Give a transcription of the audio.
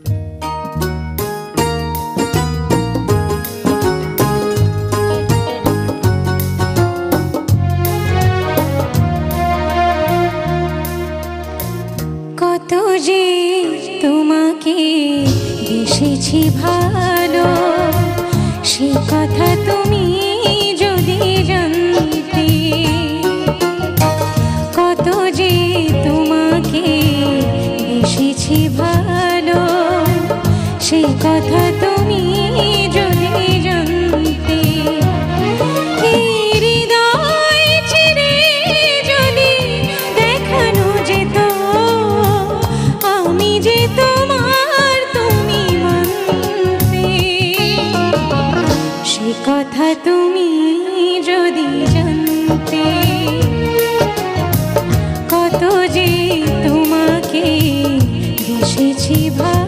কত যে তোমাকে বেসেছি ভালো সে কথা তুমি কথা তুমি যদি জানতে কত যে তোমাকে বেসেছি ভালো